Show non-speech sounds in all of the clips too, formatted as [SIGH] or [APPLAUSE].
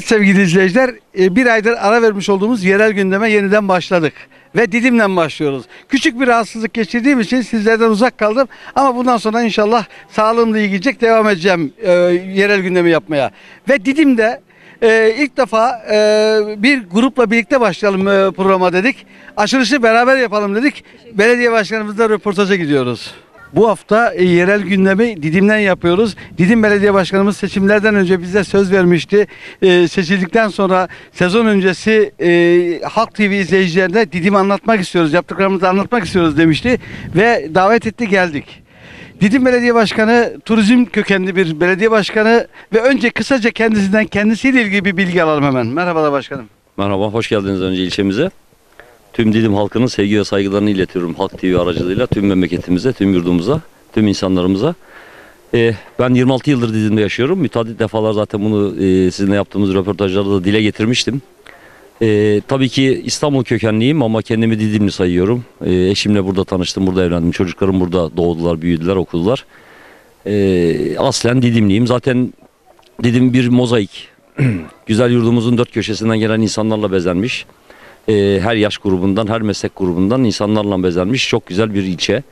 Evet sevgili izleyiciler, e, bir aydır ara vermiş olduğumuz yerel gündeme yeniden başladık. Ve Didim'den başlıyoruz. Küçük bir rahatsızlık geçirdiğim için sizlerden uzak kaldım. Ama bundan sonra inşallah sağlığımla iyi gidecek devam edeceğim e, yerel gündemi yapmaya. Ve Didim'de e, ilk defa e, bir grupla birlikte başlayalım e, programa dedik. Açılışı beraber yapalım dedik. Belediye başkanımızla röportaja gidiyoruz. Bu hafta e, yerel gündemi Didim'den yapıyoruz. Didim Belediye Başkanımız seçimlerden önce bize söz vermişti. E, seçildikten sonra sezon öncesi e, Halk TV izleyicilerine Didim'i anlatmak istiyoruz, yaptıklarımızı anlatmak istiyoruz demişti. Ve davet etti geldik. Didim Belediye Başkanı turizm kökenli bir belediye başkanı ve önce kısaca kendisinden kendisiyle ilgili bir bilgi alalım hemen. Merhabalar başkanım. Merhaba, hoş geldiniz önce ilçemize. Tüm Didim halkının sevgi ve saygılarını iletiyorum Halk TV aracılığıyla tüm memleketimize, tüm yurdumuza, tüm insanlarımıza. Ee, ben 26 yıldır Didim'de yaşıyorum. Müteadit defalar zaten bunu e, sizinle yaptığımız röportajlarda da dile getirmiştim. Ee, tabii ki İstanbul kökenliyim ama kendimi Didimli sayıyorum. Ee, eşimle burada tanıştım, burada evlendim. Çocuklarım burada doğdular, büyüdüler, okudular. Ee, aslen Didimliyim. Zaten Didim bir mozaik. [CLEARS THROAT] Güzel yurdumuzun dört köşesinden gelen insanlarla bezenmiş. Ee, her yaş grubundan, her meslek grubundan insanlarla bezenmiş çok güzel bir ilçe.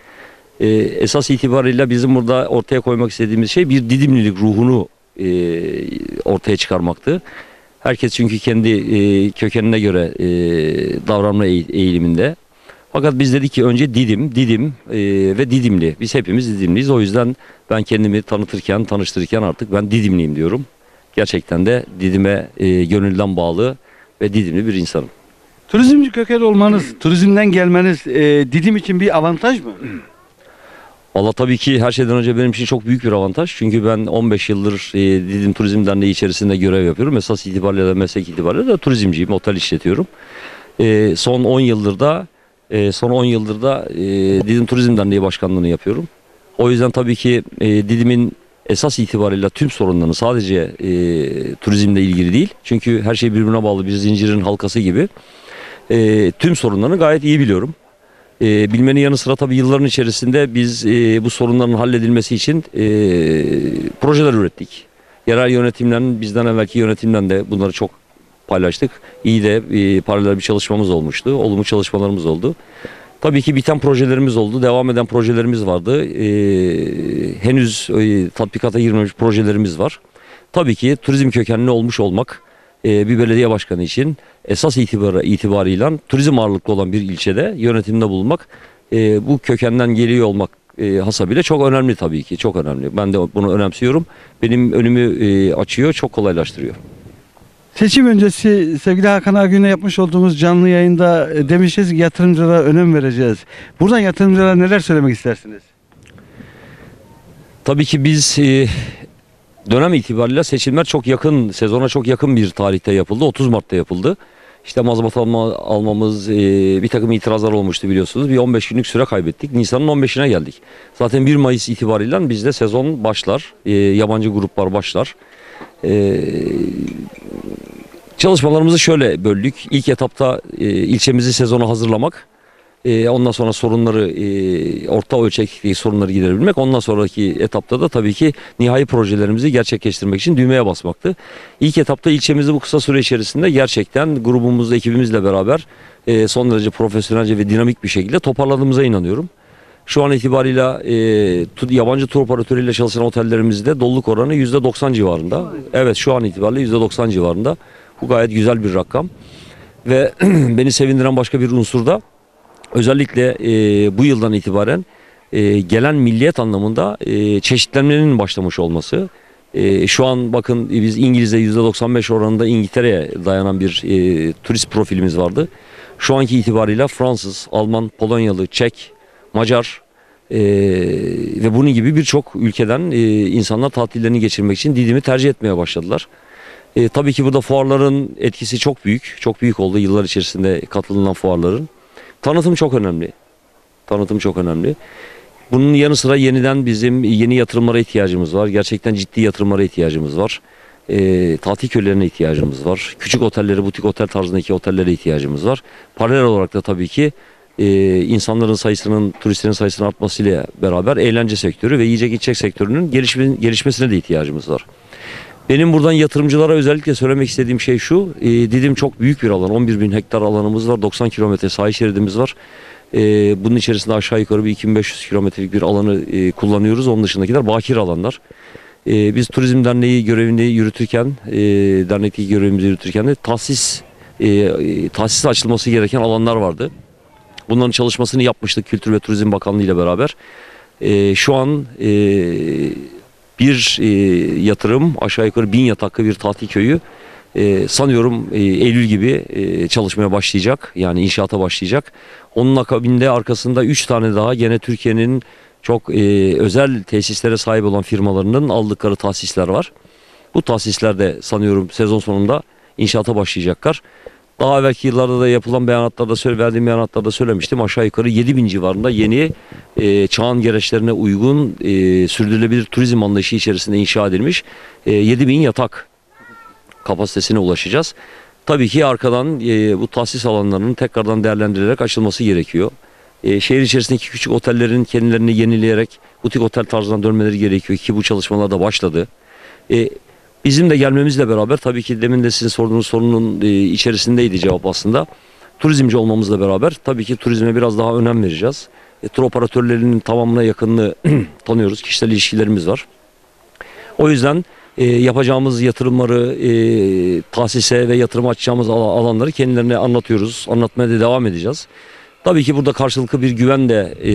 Ee, esas itibariyle bizim burada ortaya koymak istediğimiz şey bir Didimlilik ruhunu e, ortaya çıkarmaktı. Herkes çünkü kendi e, kökenine göre e, davranma eğ- eğiliminde. Fakat biz dedik ki önce Didim, Didim e, ve Didimli. Biz hepimiz Didimliyiz. O yüzden ben kendimi tanıtırken, tanıştırırken artık ben Didimliyim diyorum. Gerçekten de Didim'e e, gönülden bağlı ve Didimli bir insanım. Turizmci kökenli olmanız, turizmden gelmeniz e, Didim için bir avantaj mı? Valla tabii ki her şeyden önce benim için çok büyük bir avantaj. Çünkü ben 15 yıldır e, Didim Turizm Derneği içerisinde görev yapıyorum. Esas itibariyle de meslek itibariyle de turizmciyim, otel işletiyorum. E, son 10 yıldır da e, son 10 yıldır da e, Didim Turizm Derneği başkanlığını yapıyorum. O yüzden tabii ki e, Didim'in esas itibariyle tüm sorunlarını sadece e, turizmle ilgili değil. Çünkü her şey birbirine bağlı bir zincirin halkası gibi. E, tüm sorunlarını gayet iyi biliyorum. E, bilmenin yanı sıra tabii yılların içerisinde biz e, bu sorunların halledilmesi için e, projeler ürettik. Yerel yönetimlerin bizden evvelki yönetimden de bunları çok paylaştık. İyi de e, paralel bir çalışmamız olmuştu. Olumlu çalışmalarımız oldu. Tabii ki biten projelerimiz oldu. Devam eden projelerimiz vardı. E, henüz e, tatbikata girmemiş projelerimiz var. Tabii ki turizm kökenli olmuş olmak e, bir belediye başkanı için esas itibarı, itibarıyla turizm ağırlıklı olan bir ilçede yönetimde bulunmak e, bu kökenden geliyor olmak e, hasabıyla çok önemli tabii ki çok önemli. Ben de bunu önemsiyorum. Benim önümü e, açıyor, çok kolaylaştırıyor. Seçim öncesi sevgili Hakan Agün'le yapmış olduğumuz canlı yayında e, demişiz ki yatırımcılara önem vereceğiz. Buradan yatırımcılara neler söylemek istersiniz? Tabii ki biz e, dönem itibariyle seçimler çok yakın, sezona çok yakın bir tarihte yapıldı. 30 Mart'ta yapıldı. İşte mazbat alma, almamız, e, bir takım itirazlar olmuştu biliyorsunuz. Bir 15 günlük süre kaybettik. Nisan'ın 15'ine geldik. Zaten 1 Mayıs itibariyle bizde sezon başlar. E, yabancı gruplar başlar. E, çalışmalarımızı şöyle böldük. İlk etapta e, ilçemizi sezona hazırlamak. E, ondan sonra sorunları e, orta ölçekteki sorunları giderebilmek. Ondan sonraki etapta da tabii ki nihai projelerimizi gerçekleştirmek için düğmeye basmaktı. İlk etapta ilçemizi bu kısa süre içerisinde gerçekten grubumuzla, ekibimizle beraber e, son derece profesyonelce ve dinamik bir şekilde toparladığımıza inanıyorum. Şu an itibariyle e, yabancı tur operatörüyle çalışan otellerimizde doluluk oranı %90 civarında. Evet şu an itibariyle %90 civarında. Bu gayet güzel bir rakam. Ve [CLEARS THROAT] beni sevindiren başka bir unsur da özellikle e, bu yıldan itibaren e, gelen milliyet anlamında e, çeşitlenmenin başlamış olması. E, şu an bakın biz İngiliz'de %95 oranında İngiltere'ye dayanan bir e, turist profilimiz vardı. Şu anki itibariyle Fransız, Alman, Polonyalı, Çek, Macar e, ve bunun gibi birçok ülkeden e, insanlar tatillerini geçirmek için Didim'i tercih etmeye başladılar. E, tabii ki burada fuarların etkisi çok büyük. Çok büyük oldu yıllar içerisinde katılınan fuarların. Tanıtım çok önemli. Tanıtım çok önemli. Bunun yanı sıra yeniden bizim yeni yatırımlara ihtiyacımız var. Gerçekten ciddi yatırımlara ihtiyacımız var. E, tatil köylerine ihtiyacımız var. Küçük otellere, butik otel tarzındaki otellere ihtiyacımız var. Paralel olarak da tabii ki e, insanların sayısının, turistlerin sayısının artmasıyla beraber eğlence sektörü ve yiyecek içecek sektörünün gelişme, gelişmesine de ihtiyacımız var. Benim buradan yatırımcılara özellikle söylemek istediğim şey şu. e, Didim çok büyük bir alan. 11 bin hektar alanımız var. 90 kilometre sahil şeridimiz var. E, bunun içerisinde aşağı yukarı bir 2500 kilometrelik bir alanı e, kullanıyoruz. Onun dışındakiler bakir alanlar. E, biz Turizm Derneği görevini yürütürken, e, dernekteki görevimizi yürütürken de tahsis, e, e, tahsis açılması gereken alanlar vardı. Bunların çalışmasını yapmıştık Kültür ve Turizm Bakanlığı ile beraber. E, şu an e, bir e, yatırım aşağı yukarı bin yataklı bir tatil köyü e, sanıyorum e, Eylül gibi e, çalışmaya başlayacak. Yani inşaata başlayacak. Onun akabinde arkasında 3 tane daha gene Türkiye'nin çok e, özel tesislere sahip olan firmalarının aldıkları tahsisler var. Bu tahsisler de sanıyorum sezon sonunda inşaata başlayacaklar. Daha evvelki yıllarda da yapılan beyanatlarda verdiğim beyanatlarda söylemiştim. Aşağı yukarı 7 bin civarında yeni e, çağın gereçlerine uygun e, sürdürülebilir turizm anlayışı içerisinde inşa edilmiş e, 7 bin yatak kapasitesine ulaşacağız. Tabii ki arkadan e, bu tahsis alanlarının tekrardan değerlendirilerek açılması gerekiyor. E, şehir içerisindeki küçük otellerin kendilerini yenileyerek butik otel tarzına dönmeleri gerekiyor ki bu çalışmalar da başladı. E, bizim de gelmemizle beraber tabii ki demin de sizin sorduğunuz sorunun e, içerisindeydi cevap aslında. Turizmci olmamızla beraber tabii ki turizme biraz daha önem vereceğiz. E, tur operatörlerinin tamamına yakınını [CLEARS THROAT] tanıyoruz. Kişisel ilişkilerimiz var. O yüzden e, yapacağımız yatırımları, e, tahsise ve yatırım açacağımız al- alanları kendilerine anlatıyoruz. Anlatmaya da devam edeceğiz. Tabii ki burada karşılıklı bir güven de, e,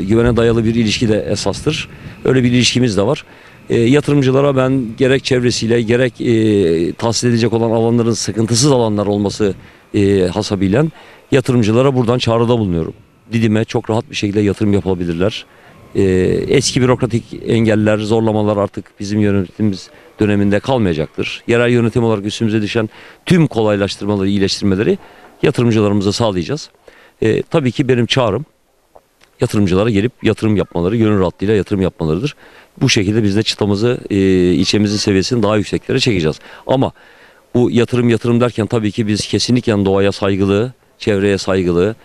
güvene dayalı bir ilişki de esastır. Öyle bir ilişkimiz de var. E, yatırımcılara ben gerek çevresiyle gerek e, tahsis edilecek olan alanların sıkıntısız alanlar olması e, hasabıyla yatırımcılara buradan çağrıda bulunuyorum. Didim'e çok rahat bir şekilde yatırım yapabilirler. E, eski bürokratik engeller, zorlamalar artık bizim yönetimimiz döneminde kalmayacaktır. Yerel yönetim olarak üstümüze düşen tüm kolaylaştırmaları, iyileştirmeleri yatırımcılarımıza sağlayacağız. E, tabii ki benim çağrım yatırımcılara gelip yatırım yapmaları, gönül rahatlığıyla yatırım yapmalarıdır. Bu şekilde biz de çıtamızı, e, ilçemizin seviyesini daha yükseklere çekeceğiz. Ama bu yatırım yatırım derken tabii ki biz kesinlikle doğaya saygılı, çevreye saygılı,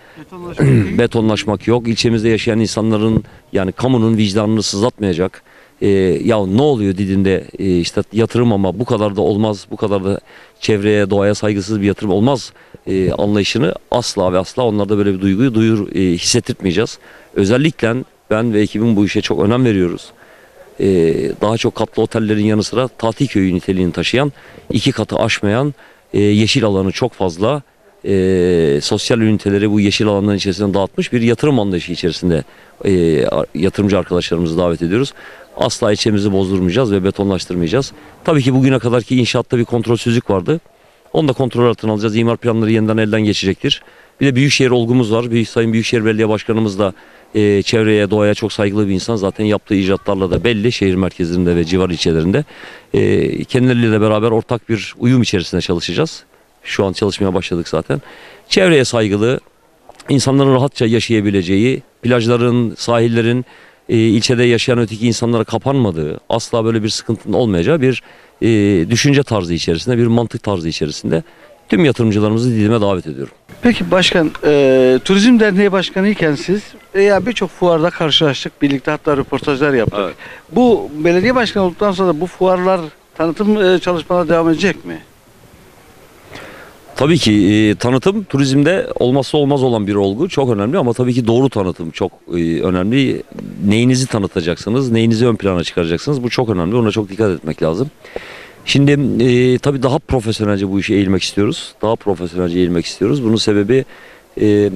betonlaşmak [CLEARS THROAT] yok. İlçemizde yaşayan insanların yani kamunun vicdanını sızlatmayacak. Ee, ya ne oluyor Didim'de Ee, işte yatırım ama bu kadar da olmaz, bu kadar da çevreye, doğaya saygısız bir yatırım olmaz ee, anlayışını asla ve asla onlarda böyle bir duyguyu duyur, e, hissettirmeyeceğiz. Özellikle ben ve ekibim bu işe çok önem veriyoruz. Ee, daha çok katlı otellerin yanı sıra tatil köyü niteliğini taşıyan, iki katı aşmayan, e, yeşil alanı çok fazla, e, sosyal üniteleri bu yeşil alanların içerisine dağıtmış bir yatırım anlayışı içerisinde e, yatırımcı arkadaşlarımızı davet ediyoruz. Asla içimizi bozdurmayacağız ve betonlaştırmayacağız. Tabii ki bugüne kadarki inşaatta bir kontrolsüzlük vardı. Onu da kontrol altına alacağız. İmar planları yeniden elden geçecektir. Bir de Büyükşehir olgumuz var. Büyük Sayın Büyükşehir Belediye Başkanımız da e, çevreye, doğaya çok saygılı bir insan. Zaten yaptığı icatlarla da belli şehir merkezlerinde ve civar ilçelerinde. E, kendileriyle beraber ortak bir uyum içerisinde çalışacağız. Şu an çalışmaya başladık zaten. Çevreye saygılı, insanların rahatça yaşayabileceği, plajların, sahillerin e, ilçede yaşayan öteki insanlara kapanmadığı, asla böyle bir sıkıntının olmayacağı bir e, düşünce tarzı içerisinde, bir mantık tarzı içerisinde tüm yatırımcılarımızı Didim'e davet ediyorum. Peki başkan, e, Turizm Derneği Başkanı iken siz e, ya birçok fuarda karşılaştık. Birlikte hatta röportajlar yaptık. Evet. Bu belediye başkanı olduktan sonra bu fuarlar tanıtım e, çalışmaları devam edecek mi? Tabii ki e, tanıtım turizmde olmazsa olmaz olan bir olgu çok önemli ama tabii ki doğru tanıtım çok e, önemli. Neyinizi tanıtacaksınız, neyinizi ön plana çıkaracaksınız bu çok önemli ona çok dikkat etmek lazım. Şimdi e, tabii daha profesyonelce bu işe eğilmek istiyoruz. Daha profesyonelce eğilmek istiyoruz. Bunun sebebi e,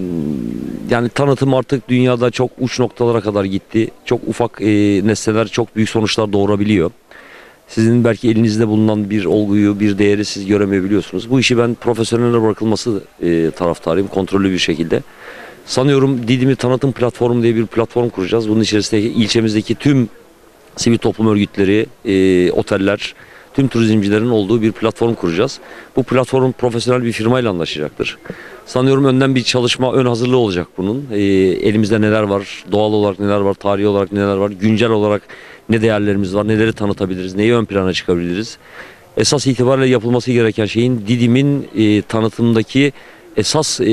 yani tanıtım artık dünyada çok uç noktalara kadar gitti. Çok ufak e, nesneler çok büyük sonuçlar doğurabiliyor. Sizin belki elinizde bulunan bir olguyu, bir değeri siz göremeyebiliyorsunuz. Bu işi ben profesyonellere bırakılması e, taraftarıyım, kontrollü bir şekilde. Sanıyorum Didim'i Tanıtım Platformu diye bir platform kuracağız. Bunun içerisindeki ilçemizdeki tüm sivil toplum örgütleri, e, oteller, tüm turizmcilerin olduğu bir platform kuracağız. Bu platform profesyonel bir firmayla anlaşacaktır. Sanıyorum önden bir çalışma, ön hazırlığı olacak bunun. E, elimizde neler var, doğal olarak neler var, tarihi olarak neler var, güncel olarak ne değerlerimiz var, neleri tanıtabiliriz, neyi ön plana çıkabiliriz. Esas itibariyle yapılması gereken şeyin Didim'in e, tanıtımdaki esas e,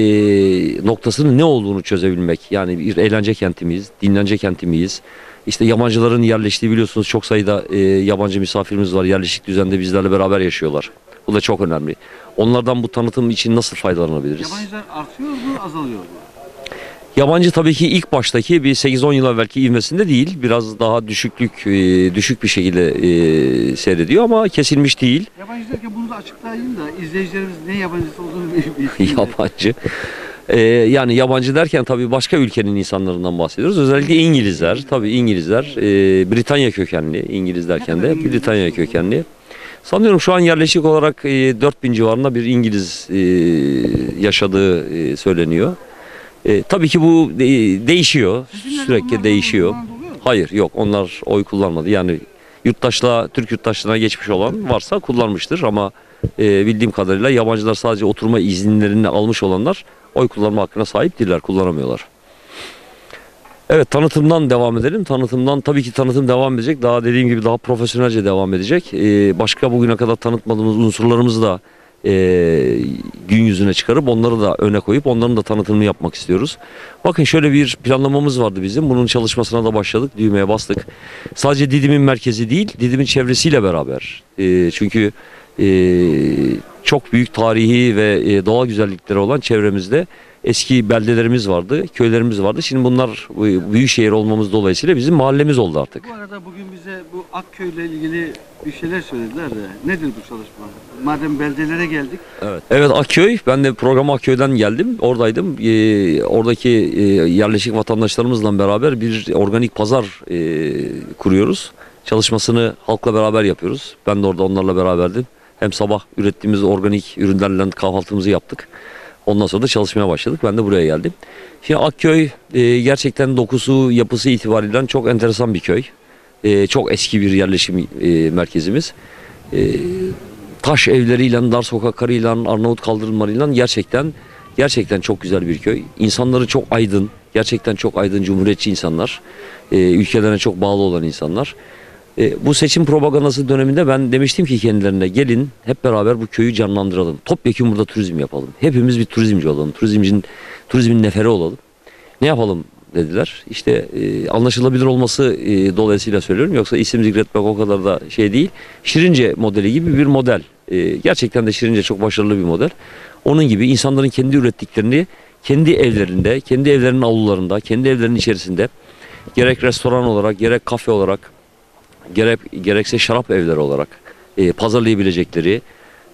noktasının ne olduğunu çözebilmek. Yani bir eğlence kenti miyiz, dinlence kenti miyiz, işte yabancıların yerleştiği biliyorsunuz çok sayıda e, yabancı misafirimiz var. Yerleşik düzende bizlerle beraber yaşıyorlar. Bu da çok önemli. Onlardan bu tanıtım için nasıl faydalanabiliriz? Yabancılar artıyor mu, azalıyor mu? Yabancı tabii ki ilk baştaki bir 8-10 yıl evvelki ivmesinde değil. Biraz daha düşüklük, e, düşük bir şekilde e, seyrediyor ama kesilmiş değil. Yabancı derken bunu da açıklayayım da izleyicilerimiz ne yabancısı olduğunu [LAUGHS] bilsinler. yabancı. E, yani yabancı derken tabii başka ülkenin insanlarından bahsediyoruz. Özellikle İngilizler. Tabii İngilizler. e, Britanya kökenli. İngiliz derken de Britanya kökenli. Sanıyorum şu an yerleşik olarak e, 4000 civarında bir İngiliz e, yaşadığı e, söyleniyor. E, tabii ki bu de- değişiyor. Sürekli değişiyor. Hayır yok onlar oy kullanmadı. Yani yurttaşlığa, Türk yurttaşlığına geçmiş olan varsa kullanmıştır ama e, bildiğim kadarıyla yabancılar sadece oturma izinlerini almış olanlar oy kullanma hakkına sahip değiller, kullanamıyorlar. Evet tanıtımdan devam edelim. Tanıtımdan tabii ki tanıtım devam edecek. Daha dediğim gibi daha profesyonelce devam edecek. Ee, başka bugüne kadar tanıtmadığımız unsurlarımızı da e, gün yüzüne çıkarıp onları da öne koyup onların da tanıtımını yapmak istiyoruz. Bakın şöyle bir planlamamız vardı bizim. Bunun çalışmasına da başladık. Düğmeye bastık. Sadece Didim'in merkezi değil, Didim'in çevresiyle beraber. E, çünkü çok büyük tarihi ve e, doğal güzellikleri olan çevremizde eski beldelerimiz vardı, köylerimiz vardı. Şimdi bunlar e, büyük şehir olmamız dolayısıyla bizim mahallemiz oldu artık. Bu arada bugün bize bu Akköy ile ilgili bir şeyler söylediler de nedir bu çalışma? Madem beldelere geldik. Evet. Evet Akköy. Ben de program Akköy'den geldim. Oradaydım. Ee, oradaki e, yerleşik vatandaşlarımızla beraber bir organik pazar e, kuruyoruz. Çalışmasını halkla beraber yapıyoruz. Ben de orada onlarla beraberdim. Hem sabah ürettiğimiz organik ürünlerle kahvaltımızı yaptık. Ondan sonra da çalışmaya başladık. Ben de buraya geldim. Şimdi Akköy e, gerçekten dokusu, yapısı itibariyle çok enteresan bir köy. E, çok eski bir yerleşim e, merkezimiz. E, taş evleriyle, dar sokaklarıyla, Arnavut kaldırımlarıyla gerçekten gerçekten çok güzel bir köy. İnsanları çok aydın, gerçekten çok aydın, cumhuriyetçi insanlar. E, ülkelerine çok bağlı olan insanlar. E, bu seçim propagandası döneminde ben demiştim ki kendilerine gelin hep beraber bu köyü canlandıralım. Topyekun burada turizm yapalım. Hepimiz bir turizmci olalım. Turizmcinin turizmin neferi olalım. Ne yapalım dediler. İşte e, anlaşılabilir olması e, dolayısıyla söylüyorum. Yoksa isim zikretmek o kadar da şey değil. Şirince modeli gibi bir model. E, gerçekten de Şirince çok başarılı bir model. Onun gibi insanların kendi ürettiklerini kendi evlerinde, kendi evlerinin avlularında, kendi evlerinin içerisinde gerek restoran olarak, gerek kafe olarak, gerek gerekse şarap evleri olarak e, pazarlayabilecekleri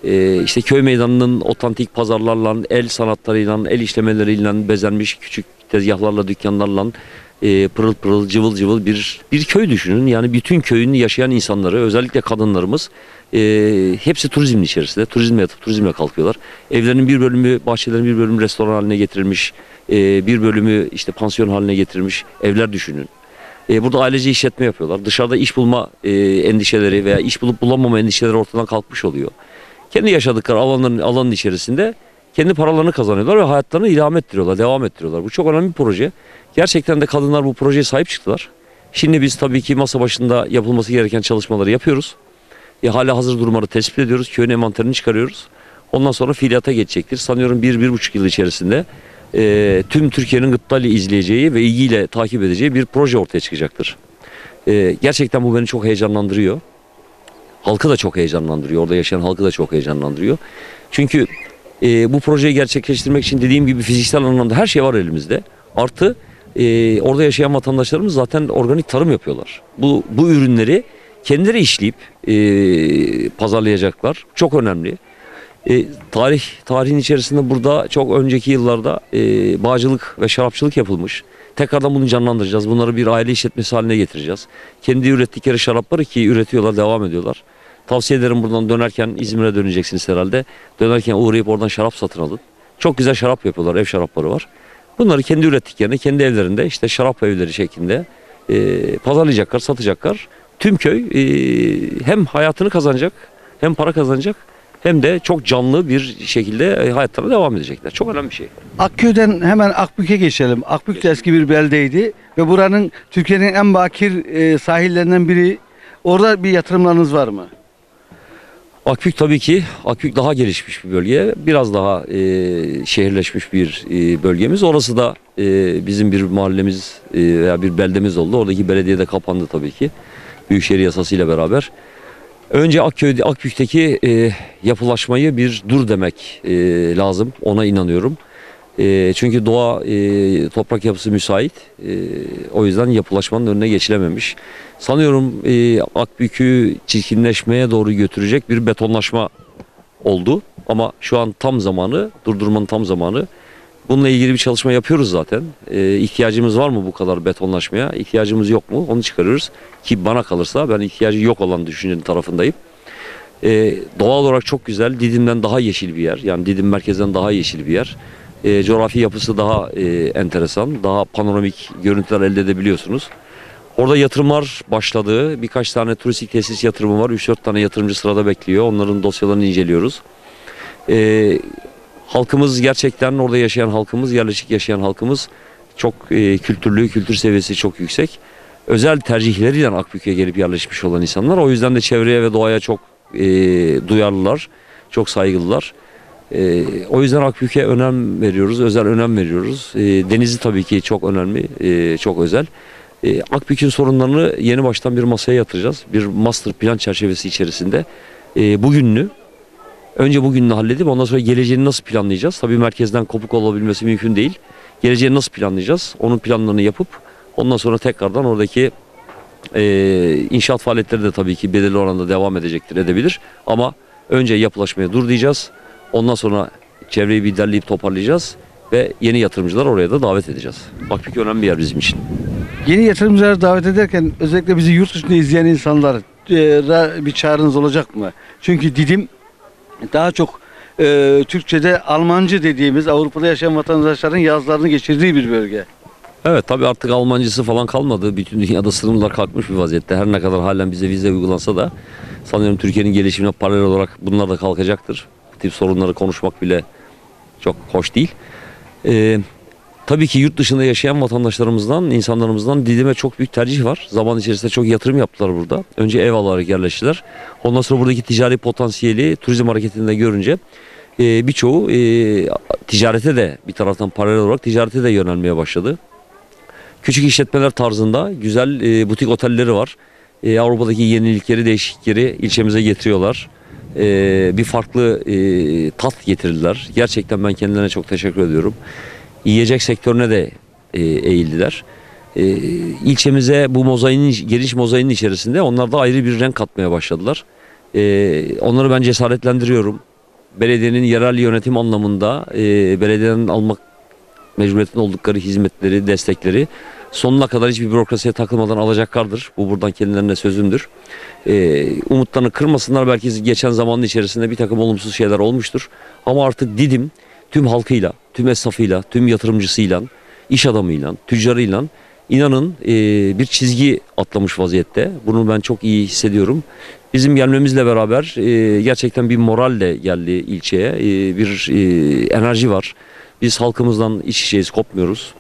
e, işte köy meydanının otantik pazarlarla, el sanatlarıyla, el işlemeleriyle bezenmiş küçük tezgahlarla, dükkanlarla e, pırıl pırıl, cıvıl cıvıl bir bir köy düşünün. Yani bütün köyün yaşayan insanları, özellikle kadınlarımız e, hepsi turizmin içerisinde. Turizmle yatıp turizmle kalkıyorlar. Evlerinin bir bölümü, bahçelerin bir bölümü restoran haline getirilmiş. e, bir bölümü işte pansiyon haline getirilmiş evler düşünün. E, burada ailece işletme yapıyorlar. Dışarıda iş bulma e, endişeleri veya iş bulup bulamama endişeleri ortadan kalkmış oluyor. Kendi yaşadıkları alanların alanın içerisinde kendi paralarını kazanıyorlar ve hayatlarını idame ettiriyorlar, devam ettiriyorlar. Bu çok önemli bir proje. Gerçekten de kadınlar bu projeye sahip çıktılar. Şimdi biz tabii ki masa başında yapılması gereken çalışmaları yapıyoruz. E, hala hazır durumları tespit ediyoruz. Köyün envanterini çıkarıyoruz. Ondan sonra fiiliyata geçecektir. Sanıyorum bir, bir buçuk yıl içerisinde e, tüm Türkiye'nin gıptayla izleyeceği ve ilgiyle takip edeceği bir proje ortaya çıkacaktır. E, gerçekten bu beni çok heyecanlandırıyor. Halkı da çok heyecanlandırıyor. Orada yaşayan halkı da çok heyecanlandırıyor. Çünkü e, bu projeyi gerçekleştirmek için dediğim gibi fiziksel anlamda her şey var elimizde. Artı e, orada yaşayan vatandaşlarımız zaten organik tarım yapıyorlar. Bu, bu ürünleri kendileri işleyip e, pazarlayacaklar. Çok önemli. E, tarih tarihin içerisinde burada çok önceki yıllarda e, bağcılık ve şarapçılık yapılmış. Tekrardan bunu canlandıracağız. Bunları bir aile işletmesi haline getireceğiz. Kendi ürettikleri şarapları ki üretiyorlar, devam ediyorlar. Tavsiye ederim buradan dönerken İzmir'e döneceksiniz herhalde. Dönerken uğrayıp oradan şarap satın alın. Çok güzel şarap yapıyorlar, ev şarapları var. Bunları kendi ürettiklerini kendi evlerinde işte şarap evleri şeklinde e, pazarlayacaklar, satacaklar. Tüm köy e, hem hayatını kazanacak, hem para kazanacak, hem de çok canlı bir şekilde e, hayatlarına devam edecekler. Çok önemli bir şey. Akköy'den hemen Akbük'e geçelim. Akbük de eski bir beldeydi ve buranın Türkiye'nin en bakir e, sahillerinden biri. Orada bir yatırımlarınız var mı? Akbük tabii ki Akbük daha gelişmiş bir bölge. Biraz daha e, şehirleşmiş bir e, bölgemiz. Orası da e, bizim bir mahallemiz e, veya bir beldemiz oldu. Oradaki belediye de kapandı tabii ki. Büyükşehir yasasıyla beraber. Önce Akköy'de, Akbük'teki e, yapılaşmayı bir dur demek e, lazım. Ona inanıyorum. E, çünkü doğa e, toprak yapısı müsait. E, o yüzden yapılaşmanın önüne geçilememiş. Sanıyorum e, Akbük'ü çirkinleşmeye doğru götürecek bir betonlaşma oldu. Ama şu an tam zamanı, durdurmanın tam zamanı. Bununla ilgili bir çalışma yapıyoruz zaten. E, ihtiyacımız var mı bu kadar betonlaşmaya? İhtiyacımız yok mu? Onu çıkarıyoruz. Ki bana kalırsa ben ihtiyacı yok olan düşüncenin tarafındayım. E, doğal olarak çok güzel. Didim'den daha yeşil bir yer. Yani Didim merkezden daha yeşil bir yer. E, coğrafi yapısı daha e, enteresan. Daha panoramik görüntüler elde edebiliyorsunuz. Orada yatırımlar başladı. Birkaç tane turistik tesis yatırımı var. 3-4 tane yatırımcı sırada bekliyor. Onların dosyalarını inceliyoruz. E, halkımız gerçekten orada yaşayan halkımız, yerleşik yaşayan halkımız çok e, kültürlü, kültür seviyesi çok yüksek. Özel tercihleriyle Akbük'e gelip yerleşmiş olan insanlar. O yüzden de çevreye ve doğaya çok e, duyarlılar, çok saygılılar. E, o yüzden Akbük'e önem veriyoruz, özel önem veriyoruz. E, denizi tabii ki çok önemli, e, çok özel. E, Akbük'ün sorunlarını yeni baştan bir masaya yatıracağız. Bir master plan çerçevesi içerisinde e, bugününü önce bugününü halledip ondan sonra geleceğini nasıl planlayacağız? Tabii merkezden kopuk olabilmesi mümkün değil. Geleceğini nasıl planlayacağız? Onun planlarını yapıp ondan sonra tekrardan oradaki e, inşaat faaliyetleri de tabii ki belirli oranda devam edecektir, edebilir. Ama önce yapılaşmaya dur diyeceğiz. Ondan sonra çevreyi bir derleyip toparlayacağız ve yeni yatırımcılar oraya da davet edeceğiz. Akbük önemli bir yer bizim için. Yeni yatırımcıları davet ederken özellikle bizi yurt dışında izleyen insanlar e, bir çağrınız olacak mı? Çünkü Didim daha çok e, Türkçe'de Almancı dediğimiz Avrupa'da yaşayan vatandaşların yazlarını geçirdiği bir bölge. Evet tabii artık Almancısı falan kalmadı. Bütün dünyada sınırlar kalkmış bir vaziyette. Her ne kadar halen bize vize uygulansa da sanıyorum Türkiye'nin gelişimine paralel olarak bunlar da kalkacaktır. Bu tip sorunları konuşmak bile çok hoş değil. Ee, tabii ki yurt dışında yaşayan vatandaşlarımızdan, insanlarımızdan Didim'e çok büyük tercih var. Zaman içerisinde çok yatırım yaptılar burada. Önce ev alarak yerleştiler. Ondan sonra buradaki ticari potansiyeli turizm hareketinde görünce e, birçoğu e, ticarete de bir taraftan paralel olarak ticarete de yönelmeye başladı. Küçük işletmeler tarzında güzel e, butik otelleri var. E, Avrupa'daki yenilikleri, değişiklikleri ilçemize getiriyorlar. E, bir farklı e, tat getirdiler. Gerçekten ben kendilerine çok teşekkür ediyorum. Yiyecek sektörüne de e, eğildiler. E, ilçemize bu mozaiğin, geniş mozaiğin içerisinde onlar da ayrı bir renk katmaya başladılar. E, onları ben cesaretlendiriyorum. Belediyenin yerel yönetim anlamında e, belediyeden almak mecburiyetin oldukları hizmetleri, destekleri sonuna kadar hiçbir bürokrasiye takılmadan alacaklardır. Bu buradan kendilerine sözümdür. Ee, umutlarını kırmasınlar. Belki geçen zamanın içerisinde bir takım olumsuz şeyler olmuştur. Ama artık Didim tüm halkıyla, tüm esnafıyla, tüm yatırımcısıyla, iş adamıyla, tüccarıyla inanın e, bir çizgi atlamış vaziyette. Bunu ben çok iyi hissediyorum. Bizim gelmemizle beraber e, gerçekten bir moralle geldi ilçeye. E, bir e, enerji var. Biz halkımızdan iç içeyiz, kopmuyoruz.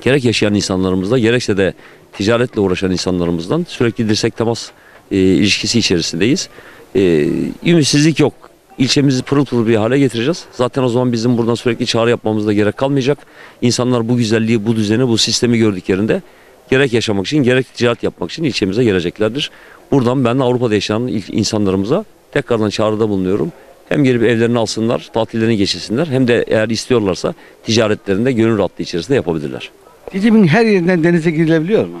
Gerek yaşayan insanlarımızla gerekse de ticaretle uğraşan insanlarımızdan sürekli dirsek temas e, ilişkisi içerisindeyiz. E, ümitsizlik yok. İlçemizi pırıl pırıl bir hale getireceğiz. Zaten o zaman bizim buradan sürekli çağrı yapmamıza gerek kalmayacak. İnsanlar bu güzelliği, bu düzeni, bu sistemi gördüklerinde gerek yaşamak için gerek ticaret yapmak için ilçemize geleceklerdir. Buradan ben Avrupa'da yaşayan insanlarımıza tekrardan çağrıda bulunuyorum. Hem gelip evlerini alsınlar, tatillerini geçirsinler hem de eğer istiyorlarsa ticaretlerinde gönül rahatlığı içerisinde yapabilirler. Didim'in her yerinden denize girilebiliyor mu?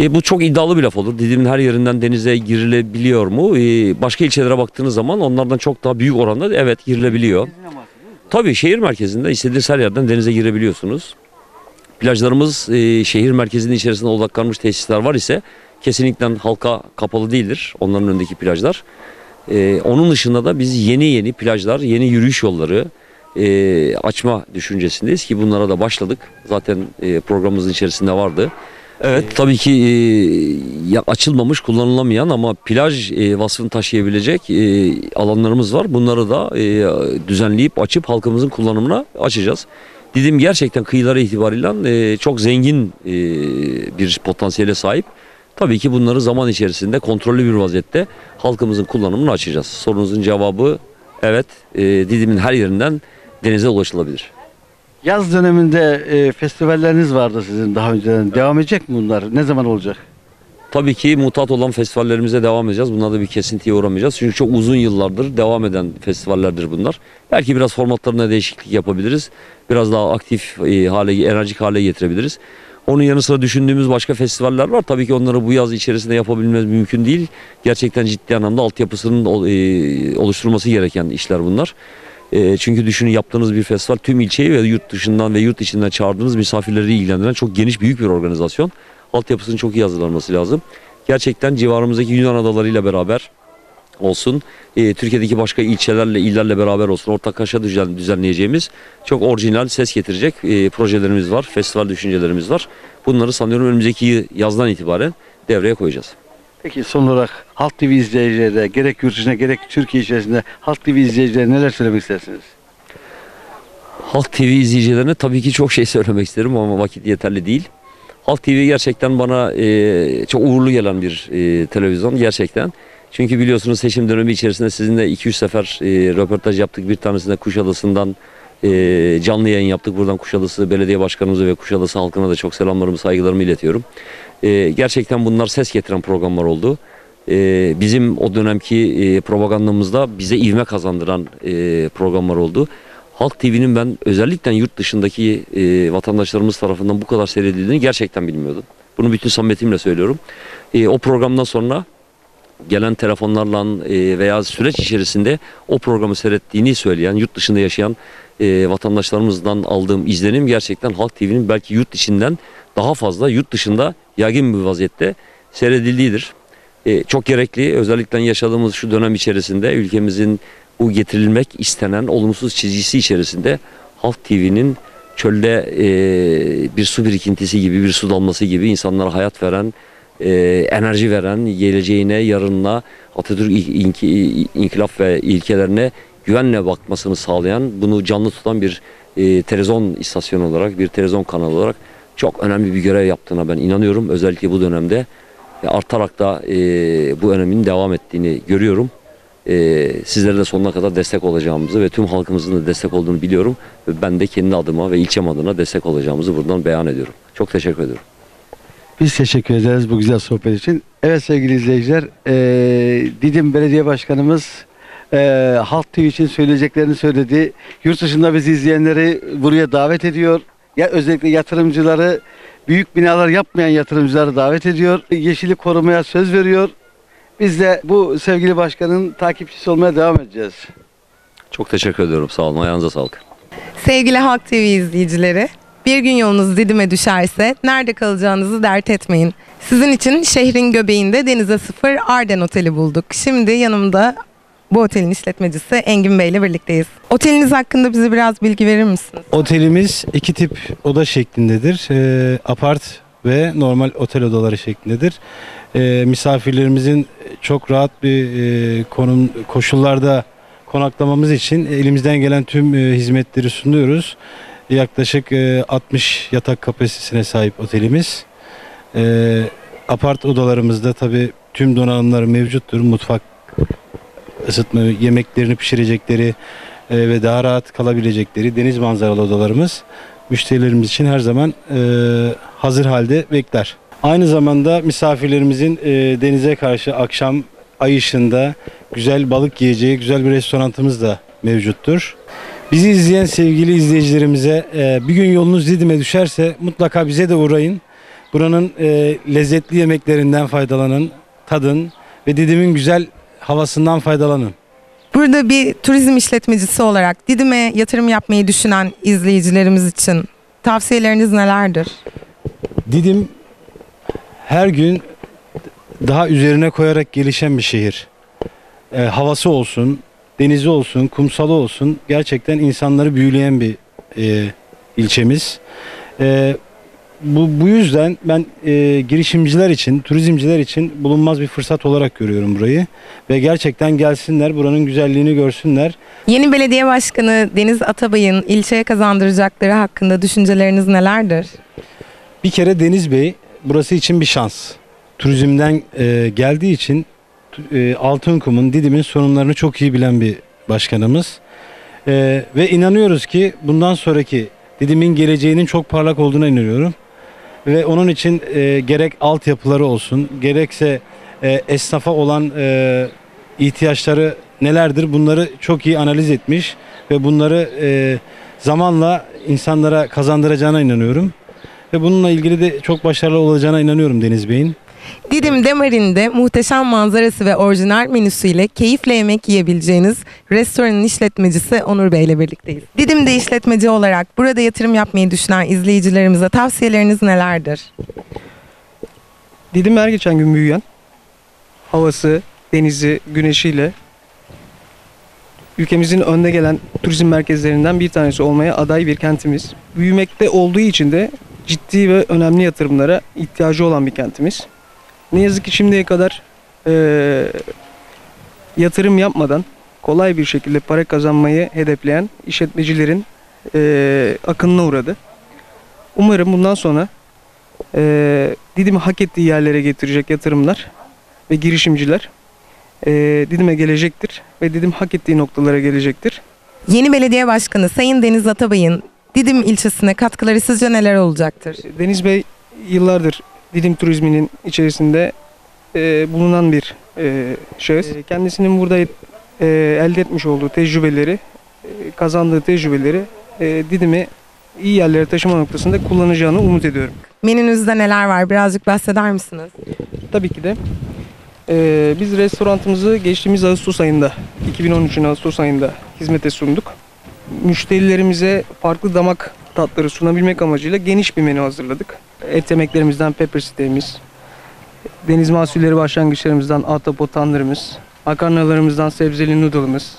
E, bu çok iddialı bir laf olur. Didim'in her yerinden denize girilebiliyor mu? E, başka ilçelere baktığınız zaman onlardan çok daha büyük oranda evet girilebiliyor. Tabii şehir merkezinde istediğiniz her yerden denize girebiliyorsunuz. Plajlarımız e, şehir merkezinin içerisinde odaklanmış tesisler var ise kesinlikle halka kapalı değildir onların önündeki plajlar. E, onun dışında da biz yeni yeni plajlar, yeni yürüyüş yolları e, açma düşüncesindeyiz ki bunlara da başladık. Zaten e, programımızın içerisinde vardı. Evet tabii ki e, açılmamış, kullanılamayan ama plaj e, vasfını taşıyabilecek e, alanlarımız var. Bunları da e, düzenleyip açıp halkımızın kullanımına açacağız. Didim gerçekten kıyıları itibariyle e, çok zengin e, bir potansiyele sahip. Tabii ki bunları zaman içerisinde kontrollü bir vaziyette halkımızın kullanımını açacağız. Sorunuzun cevabı evet e, Didim'in her yerinden denize ulaşılabilir. Yaz döneminde e, festivalleriniz vardı sizin daha önceden. Devam edecek mi bunlar? Ne zaman olacak? Tabii ki mutat olan festivallerimize devam edeceğiz. Bunlarda bir kesintiye uğramayacağız. Çünkü çok uzun yıllardır devam eden festivallerdir bunlar. Belki biraz formatlarına değişiklik yapabiliriz. Biraz daha aktif e, hale, enerjik hale getirebiliriz. Onun yanı sıra düşündüğümüz başka festivaller var. Tabii ki onları bu yaz içerisinde yapabilmemiz mümkün değil. Gerçekten ciddi anlamda altyapısının e, oluşturulması gereken işler bunlar. E, çünkü düşünün yaptığınız bir festival tüm ilçeyi ve yurt dışından ve yurt içinden çağırdığınız misafirleri ilgilendiren çok geniş büyük bir organizasyon. Altyapısının çok iyi hazırlanması lazım. Gerçekten civarımızdaki Yunan adalarıyla beraber olsun, e, Türkiye'deki başka ilçelerle, illerle beraber olsun, ortaklaşa düzen, düzenleyeceğimiz çok orijinal ses getirecek e, projelerimiz var, festival düşüncelerimiz var. Bunları sanıyorum önümüzdeki yazdan itibaren devreye koyacağız. Peki son olarak Halk TV izleyicilerine gerek yurt dışına gerek Türkiye içerisinde Halk TV izleyicilerine neler söylemek istersiniz? Halk TV izleyicilerine tabii ki çok şey söylemek isterim ama vakit yeterli değil. Halk TV gerçekten bana e, çok uğurlu gelen bir e, televizyon gerçekten. Çünkü biliyorsunuz seçim dönemi içerisinde sizinle 2-3 sefer e, röportaj yaptık. Bir tanesinde Kuşadası'ndan e, canlı yayın yaptık. Buradan Kuşadası Belediye Başkanımıza ve Kuşadası halkına da çok selamlarımı, saygılarımı iletiyorum. E, gerçekten bunlar ses getiren programlar oldu. E, bizim o dönemki e, propagandamızda bize ivme kazandıran e, programlar oldu. Halk TV'nin ben özellikle yurt dışındaki e, vatandaşlarımız tarafından bu kadar seyredildiğini gerçekten bilmiyordum. Bunu bütün samimiyetimle söylüyorum. E, o programdan sonra gelen telefonlarla e, veya süreç içerisinde o programı seyrettiğini söyleyen, yurt dışında yaşayan e, vatandaşlarımızdan aldığım izlenim gerçekten Halk TV'nin belki yurt içinden daha fazla yurt dışında yaygın bir vaziyette seyredildiğidir. E, çok gerekli özellikle yaşadığımız şu dönem içerisinde ülkemizin bu getirilmek istenen olumsuz çizgisi içerisinde Halk TV'nin çölde bir su birikintisi gibi bir su damlası gibi insanlara hayat veren e, enerji veren geleceğine yarınına Atatürk İ- İnki- inkılap ve ilkelerine güvenle bakmasını sağlayan bunu canlı tutan bir e, televizyon istasyonu olarak bir televizyon kanalı olarak çok önemli bir görev yaptığına ben inanıyorum. Özellikle bu dönemde e, artarak da e, bu önemin devam ettiğini görüyorum. E, sizlere de sonuna kadar destek olacağımızı ve tüm halkımızın da destek olduğunu biliyorum. Ben de kendi adıma ve ilçem adına destek olacağımızı buradan beyan ediyorum. Çok teşekkür ediyorum. Biz teşekkür ederiz bu güzel sohbet için. Evet sevgili izleyiciler, eee Didim Belediye Başkanımız eee Halk TV için söyleyeceklerini söyledi. Yurt dışında bizi izleyenleri buraya davet ediyor. Ya özellikle yatırımcıları, büyük binalar yapmayan yatırımcıları davet ediyor. Yeşili korumaya söz veriyor. Biz de bu sevgili başkanın takipçisi olmaya devam edeceğiz. Çok teşekkür ediyorum. Sağ olun. Ayağınıza sağlık. Sevgili Halk TV izleyicileri, bir gün yolunuz Didim'e düşerse nerede kalacağınızı dert etmeyin. Sizin için şehrin göbeğinde denize sıfır Arden Oteli bulduk. Şimdi yanımda bu otelin işletmecisi Engin Bey ile birlikteyiz. Oteliniz hakkında bize biraz bilgi verir misiniz? Otelimiz iki tip oda şeklindedir. Ee, apart ve normal otel odaları şeklindedir. Ee, misafirlerimizin çok rahat bir e, konum koşullarda konaklamamız için elimizden gelen tüm e, hizmetleri sunuyoruz. Yaklaşık e, 60 yatak kapasitesine sahip otelimiz. Ee, apart odalarımızda tabi tüm donanımları mevcuttur. Mutfak ısıtma, yemeklerini pişirecekleri, e, ve daha rahat kalabilecekleri deniz manzaralı odalarımız müşterilerimiz için her zaman e, hazır halde bekler. Aynı zamanda misafirlerimizin e, denize karşı akşam ay ışığında güzel balık yiyeceği güzel bir restoranımız da mevcuttur. Bizi izleyen sevgili izleyicilerimize e, bir gün yolunuz Didim'e düşerse mutlaka bize de uğrayın. Buranın e, lezzetli yemeklerinden faydalanın, tadın ve Didim'in güzel havasından faydalanın. Burada bir turizm işletmecisi olarak Didim'e yatırım yapmayı düşünen izleyicilerimiz için tavsiyeleriniz nelerdir? Didim her gün daha üzerine koyarak gelişen bir şehir. Ee, havası olsun, denizi olsun, kumsalı olsun gerçekten insanları büyüleyen bir e, ilçemiz. E, bu, bu yüzden ben e, girişimciler için, turizmciler için bulunmaz bir fırsat olarak görüyorum burayı. Ve gerçekten gelsinler, buranın güzelliğini görsünler. Yeni belediye başkanı Deniz Atabay'ın ilçeye kazandıracakları hakkında düşünceleriniz nelerdir? Bir kere Deniz Bey burası için bir şans. turizmden e, geldiği için e, Altınkum'un, Didim'in sorunlarını çok iyi bilen bir başkanımız. E, ve inanıyoruz ki bundan sonraki Didim'in geleceğinin çok parlak olduğuna inanıyorum. Ve onun için e, gerek altyapıları olsun, gerekse e, esnafa olan e, ihtiyaçları nelerdir bunları çok iyi analiz etmiş ve bunları e, zamanla insanlara kazandıracağına inanıyorum. Ve bununla ilgili de çok başarılı olacağına inanıyorum Deniz Bey'in. Didim Demarin'de muhteşem manzarası ve orijinal menüsüyle keyifle yemek yiyebileceğiniz restoranın işletmecisi Onur Bey ile birlikteyiz. Didim'de işletmeci olarak burada yatırım yapmayı düşünen izleyicilerimize tavsiyeleriniz nelerdir? Didim her geçen gün büyüyen, havası, denizi, güneşiyle ülkemizin önde gelen turizm merkezlerinden bir tanesi olmaya aday bir kentimiz. Büyümekte olduğu için de ciddi ve önemli yatırımlara ihtiyacı olan bir kentimiz. Ne yazık ki şimdiye kadar eee, yatırım yapmadan kolay bir şekilde para kazanmayı hedefleyen işletmecilerin eee akınına uğradı. Umarım bundan sonra eee Didim'i hak ettiği yerlere getirecek yatırımlar ve girişimciler eee Didim'e gelecektir ve Didim hak ettiği noktalara gelecektir. Yeni belediye başkanı Sayın Deniz Atabay'ın Didim ilçesine katkıları sizce neler olacaktır? Deniz Bey yıllardır Didim turizminin içerisinde eee, bulunan bir eee, şahıs. Eee, Kendisinin burada eee, elde etmiş olduğu tecrübeleri, eee, kazandığı tecrübeleri eee, Didim'i iyi yerlere taşıma noktasında kullanacağını umut ediyorum. Menünüzde neler var? Birazcık bahseder misiniz? Tabii ki de. Ee, biz restorantımızı geçtiğimiz Ağustos ayında, 2013'ün Ağustos ayında hizmete sunduk. Müşterilerimize farklı damak tatları sunabilmek amacıyla geniş bir menü hazırladık. Et yemeklerimizden pepper steak'imiz, deniz mahsulleri başlangıçlarımızdan ahtapot tandırımız, makarnalarımızdan sebzeli noodle'ımız,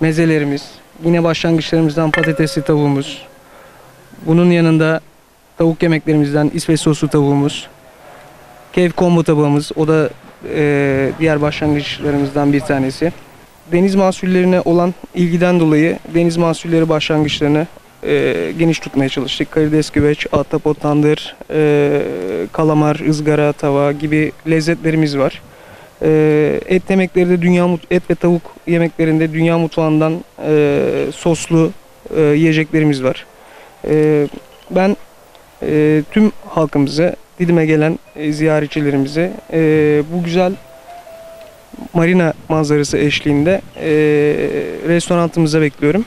mezelerimiz, yine başlangıçlarımızdan patatesli tavuğumuz, bunun yanında tavuk yemeklerimizden İsveç soslu tavuğumuz, Kev combo tabağımız o da e, diğer başlangıçlarımızdan bir tanesi. Deniz mahsullerine olan ilgiden dolayı deniz mahsulleri başlangıçlarını e, geniş tutmaya çalıştık. Karides güveç, ahtapot tandır, e, kalamar, ızgara, tava gibi lezzetlerimiz var. E, et yemekleri de dünya et ve tavuk yemeklerinde dünya mutfağından e, soslu e, yiyeceklerimiz var. E, ben e, tüm halkımızı Didim'e gelen e, ziyaretçilerimizi e, bu güzel marina manzarası eşliğinde e, restoranımıza bekliyorum.